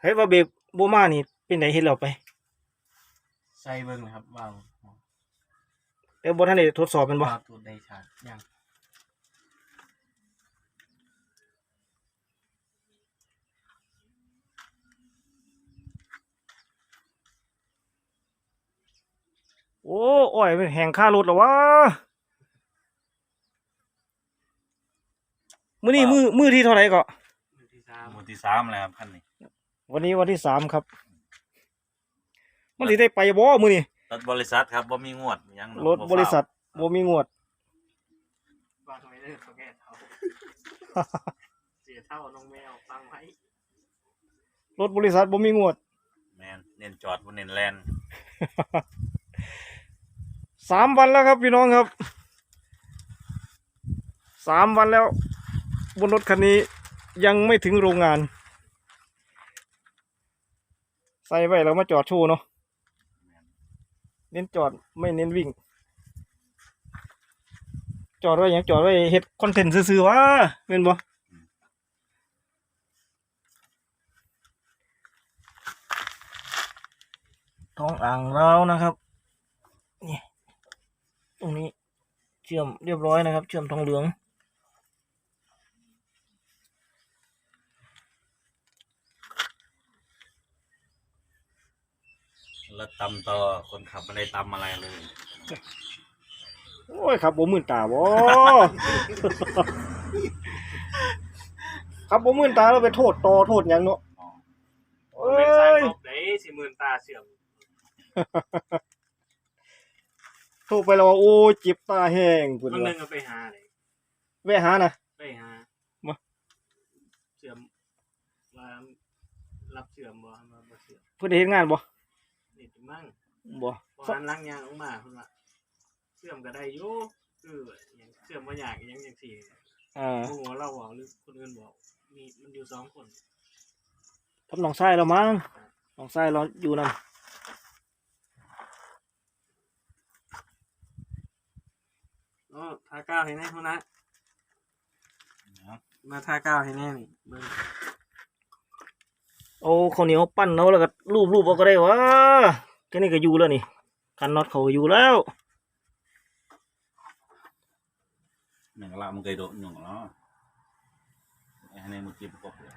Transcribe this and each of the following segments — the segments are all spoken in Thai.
เฮ้ยว่าเบรกโบมานี่เป็นไหนเห็นเราไป ใส่เบิ่งนะครับวางแต่บ่ทันได้ทดสอบแมันบ่วางตัวได้ชาร์จยังโอ้อ้อยมันแหงค่ารถแล้ววะมื้อนี้มือมือที่เท่าไหร่ก็มือที่สามหมู่ที่สามแล้วครับคันนี้ วันนี้วันที่สามครับ มันสิได้ไปบ่มื้อนี้รถบริษัทครับบ่มีงวดหยังรถบริษัทบ่มีงวดวางไว้เลยเขาแก่เท่าเสียเท่าน้องแมวฟังไว้รถบริษัทบ่มีงวดแมนเน้นจอดบ่เน้นแลนสามวันแล้วครับพี่น้องครับสามวันแล้ว บนรถคันนี้ยังไม่ถึงโรงงาน ใส่ไว้แล้วมาจอดโชว์เนาะเน้นจอดไม่เน้นวิ่ง จอดไว้หยังจอดไว้เฮ็ดคอนเทนต์ซื่อๆวะเป็นบ่ท้องอ่างเรานะครับนี่ตรงนี้เชื่อมเรียบร้อยนะครับ เชื่อมทองเหลือง แล้วตำต่อคนขับไม่ได้ตำอะไรเลยโอ้ยครับบ่มื่นตาบ่ ครับบ่มื่นตาเราไปโทษต่อโทษหยังเนาะเอ้เป็นสายยตกได้สิหมื่นตาเสื่อมโทษไปแล้วว่าโอ้ยเจ็บตาแห้งพุ่นมันหนึว่ะงก็ไปหาเลยแวะหานะ ไปหามา เสื่อมว่ารับเสื่อมบ่มาบ่เสื่อมเพิ่นได้เฮ็ดงานบ่นี่ถึง มั่งบ่พอหันหล้างยางออกมาเพิ่นว่าเสื่อมก็ได้อยู่คือหยังเสื่อมบ่ยากอิหยังจังซี่อ่าโอ้โหเราบอกหรือคนอื่นบอกมีมันอยู่สองคนทำหนองทรายแล้วมั้งหนองทรายเราอยู่นำโอ้ทาก้าวให้แน่ทุนะมาทาก้าวให้แน่นี่เบิ่งโอ้ข้าวเหนียวปั้นเอาแล้วก็รูปๆเอาก็ได้วะ แค่นี้ก็อยู่แล้วนี่กันน็อตเขาก็อยู่แล้วหนึ่งละมันเคยโดนหยุ่งเนาะไอ้ในมือกี้ประกบเลย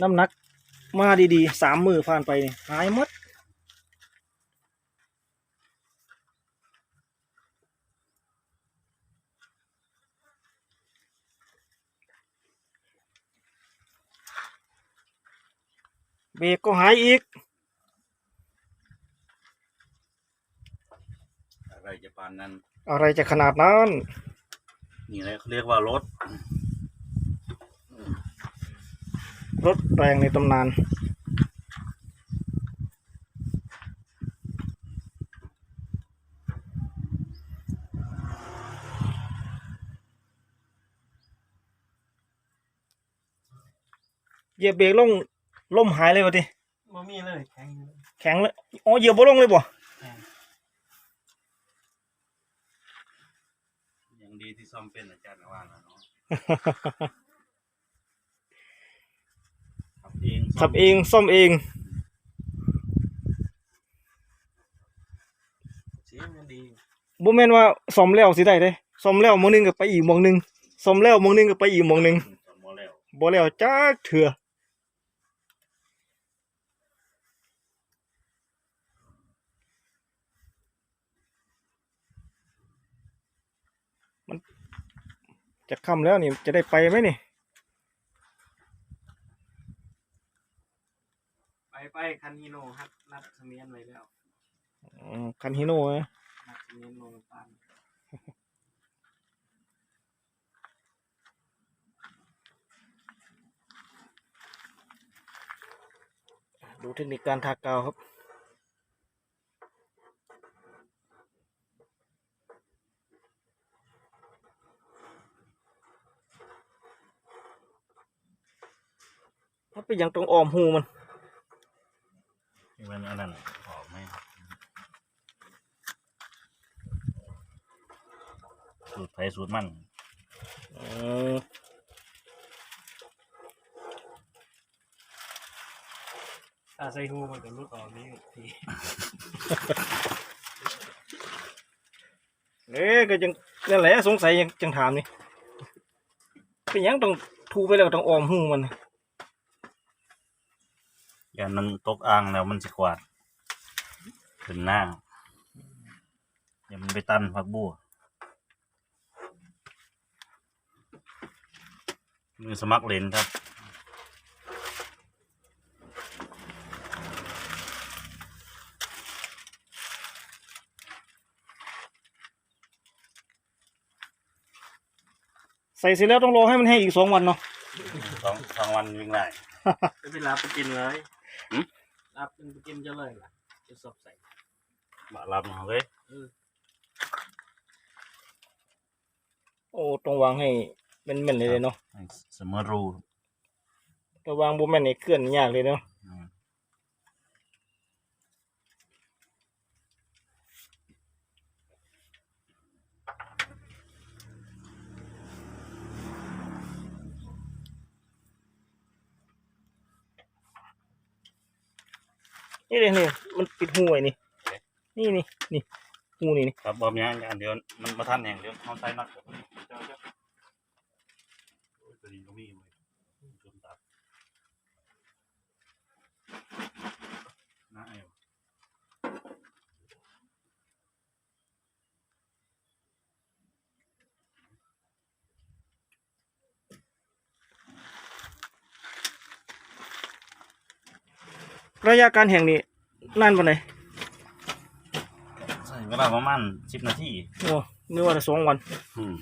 น้ำหนักมาดีๆสามมือผ่านไปนี่หายหมด เบรกก็หายอีก อะไรจะปานนั้น อะไรจะขนาดนั้น นี่แหละเขาเรียกว่ารถ รถแรงในตำนาน เหยียบเบรกลง ล่มหายเลยวะทีบ่มีเลยแข็งอยู่เลยแข็งเลยอ๋อเหยียบบ่ลงเลยบ่แข็งยังดีที่ซ่อมเป็นอาจารย์ว่าแล้วเนาะขับเองขับเองซ่อมเองเสียงมันดีบ่แม่นว่าซ่อมแล้วสิได้เด้ซ่อมแล้วหมองหนึงก็ไปอีกหมองหนึงซ่อมแล้วหมองหนึงก็ไปอีกหมองหนึงซ่อมบ่แล้วบ่แล้วจักเถื่อ จะค่ำแล้วนี่จะได้ไปไหมนี่ ไปไปคันฮิโนครับนัดเสมียนไว้แล้วอืมคันฮิโน่นะนัดเสมียนลงปันดูเทคนิคการทากาวครับ มันเป็นอย่างตรงออมหูมันนี่มันอันนั้นออกไหมสูตรไฟสูตรมันอืมถ้าใส่หูมันจะรุดออกนี่ทีเอ๊ะก็จังนั่นแหละสงสัยยังจังถามนี่เป็นหยังต้องทูไปแล้วต้องออมหูมันอ ย่ามันตกอ่างแล้วมันสิกวาดขึ้นหน้าอย่ามันไปตันผักบัวมือสมัครเล่นครับใส่เสร็จแล้วต้องรอให้มันแห้งอีกสองวันเนาะสองสองวันวิ่งได้จะไปรับไปกินเลยหืมรับมันไปกินจะเลย ล่ะจะสอบใส่บะรับเอาเว้ยโอ้ต้องวางให้แม่นๆเลยเลยเนาะให้เสมอรูถ้าวางบ่แม่นนี่เคลื่อนยากเลยเนาะ นี่เลยนี่มันปิดหูไว้นี่นี่นี่นี่หูนี่นี่ ครับบอมยังอันเดียวมันมาทันแห่งเดียวเขาใส่นักผมนเจ้าเจ้าโอ้ยตัวนี้ก็มีเว้ยจนตัดน่าเอา ระยะการแห่งนี่นานปานไหนใส่เวลาประมาณสิบนาทีโอ้นึกว่าจะสองวัน อืม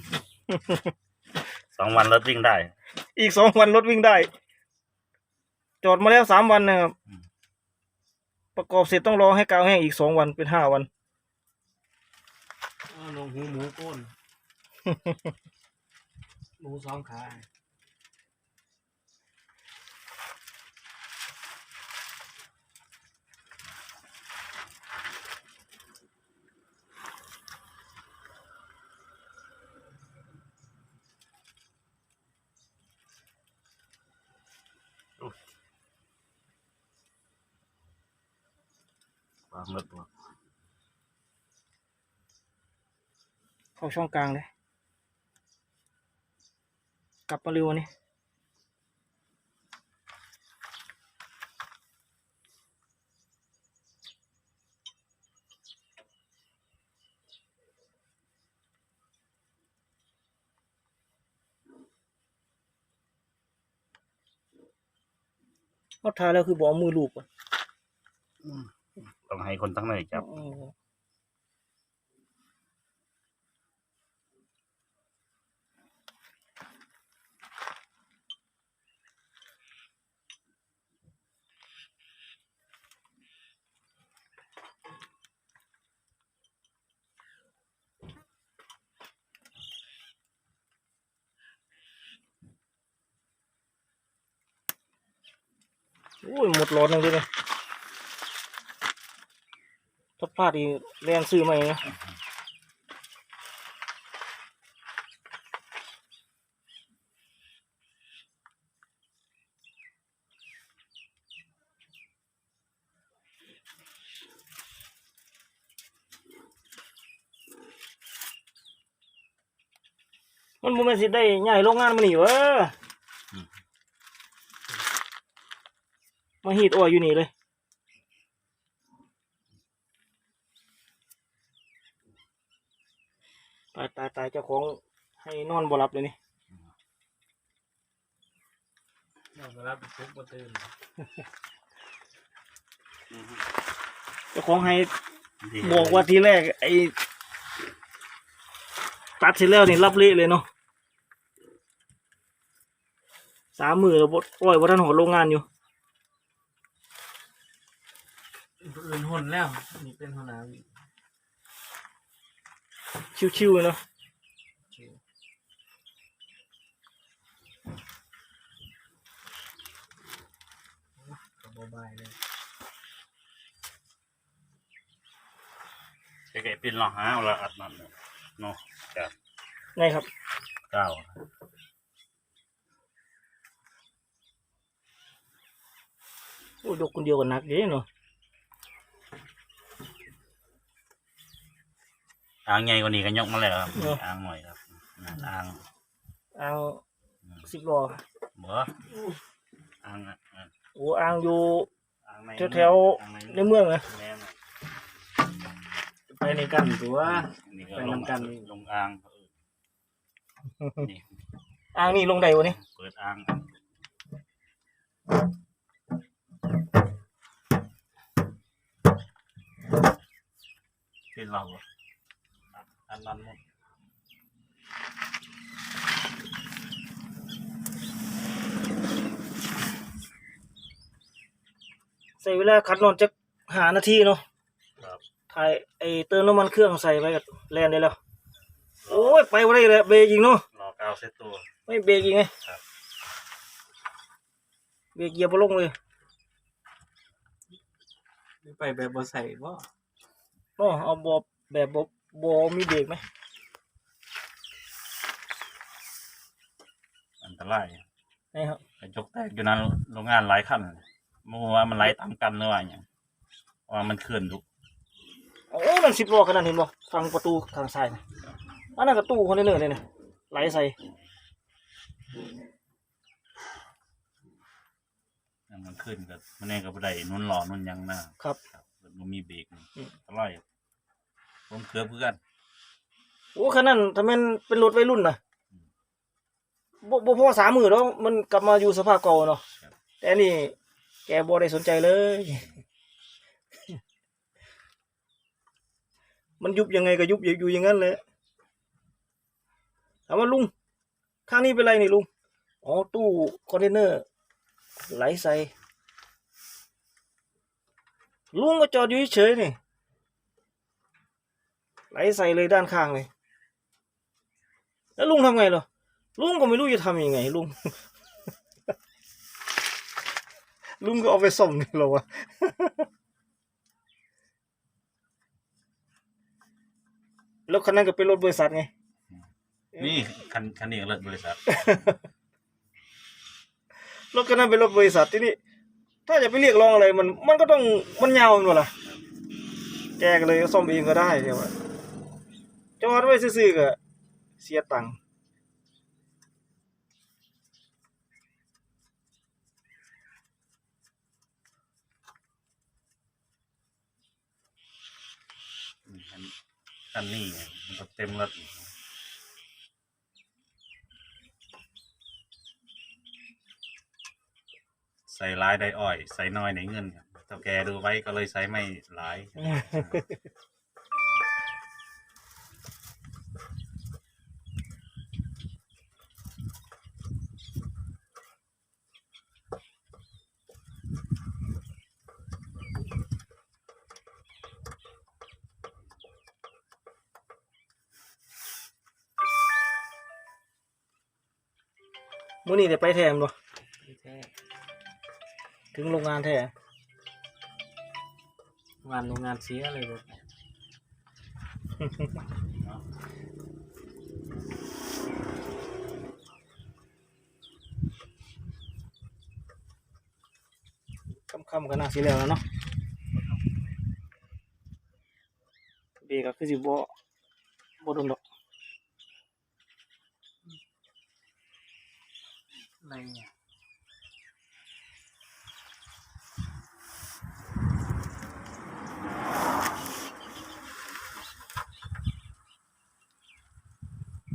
สองวันรถวิ่งได้ อีกสองวันรถวิ่งได้ จอดมาแล้วสามวันนะครับ อืม ประกอบเสร็จต้องรอให้กาวแห้งอีกสองวันเป็นห้าวันเอาลงหูหมูก้น หมูสองขาางรถตัวเข้าช่องกลางเลยกลับมาเร็วนี่เขาทาแล้วคือบอกเอามือลูบก่อน ต้องให้คนทั้งในจับอ๋อโอ้ยหมดร้อนเลยเลยถ้า พลาดอีกแรงซื้อใหม่นะมันบ่แม่นสิได้ใหญ่โรงงานมันนี่เวะมาหีดอ้อยอยู่นี่เลย ตายตายตาย เจ้าของให้นอนบ่หลับเลยนี่เราไปรับทุกข์มาตื่นเจ้าของให้บอกว่าทีแรก ไอ้ตัดเสร็จแล้วนี่รับเละเลยเนาะสามมือแล้วบ่อ้อยว่าท่านหอโรงงานอยู่อื่นหุ่นแล้วนี่เป็นหัวหน้าวิชิวๆเลยเนาะ บายเลยไก่เป็นเราหาเอาละอัดนั่นน่ะเนาะจ้ะไงครับเก้าโอ้ดูคนเดียวกันนักเด้เนาะอ่างใหญ่กว่านี้ก็ยกมาแล้วครับอ่างหน่อยครับอ่างเอางสิบรอเบออ่างอะ โอ้อ่างอยู่อ่างในแถวๆในเมืองนะแม่นอะไปในกันถือว่านี่ก็ไปลงนำกันลงอ่างนี่อ่างนี่ลงใดวะนี่เปิดอ่างเป็นเราบ่อันนั้นหมด ใส่เวลาคัดนอนจักหานาทีเนาะครับถ่ายไอเติมน้ำมันเครื่องใส่ไปกับแลนได้แล้ว โอ้ยไปว่าได้เลยเบรกอีกเนาะรอกาวเซตตัว ไม่เบรกอีกไงครับ เบรกเหยียบบ่ลงเลยไปแบบบ่ใส่บ่เนาะเอาบอแบบบอบอมีเบรกไหมอันตรายนี่ครับกระจกแตกอยู่นั้นโรงงานหลายขั้น มัวามันไหลตามกันหรือว่าอย่างว่ามันเคลื่อนลุกโอ้มันสิบล้อขนาดเห็นบ่ทางประตูทางซ้ายนะอันนั้นก็ตู้คอนเทนเนอร์เลยนะไหลใส่มันขึ้นกับมันเองกับไดนุ่นหล่อนุ่นหยังนะครับครับมันมีเบรกอืมอร่อยผมเกือบเพื่อนโอ้ขนาดนั้นถ้าแม่นเป็นรถวัยรุ่นนะบ่บ่พอสามมือแล้วมันกลับมาอยู่สภาพเก่าเนาะแต่อันนี่ แกบ่ได้สนใจเลย มันยุบยังไงก็ยุบอยู่อย่างนั้นเลยถามว่าลุง ข้างนี้เป็นไรนี่ลุง อ๋อ ตู้คอนเทนเนอร์ ไหลใส่ ลุงก็จอดอยู่เฉยๆนี่ ไหลใส่เลยด้านข้างเลย แล้วลุงทำไงเหรอลุงก็ไม่รู้จะทำยังไง ลุง ลุงก็เอาไปส่งนี่เหรอวะแล้วคันนั้นก็เป็นรถบริษัทไง นี่คันคันนี้ก็รถบริษัท รถคันนั้นเป็นรถบริษัทที่นี่ ถ้าจะไปเรียกร้องอะไรมัน มันก็ต้องมันยาวมันหมดล่ะแกก็เลยซ่อมเองก็ได้เดี๋ยวอะจอดไว้ซื่อๆก็เสียตังค์ คัน คันนี้มันก็เต็มรถอีกใส่ลายได้อ้อย ใส่น้อยในเงินครับเท่าแกดูไว้ก็เลยใส่ไม่หลาย มื้อนี้ได้ไปแทนบ่แท้ถึงโรงงานแท้งานโรงงานเสียเลยบ่ค่ำๆก็น่าสิแล้วแล้วเนาะเบรกก็คือสิบ่บ่โดนดอก อะไรเนี่ย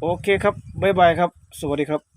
โอเคครับ บ๊ายบายครับ สวัสดีครับ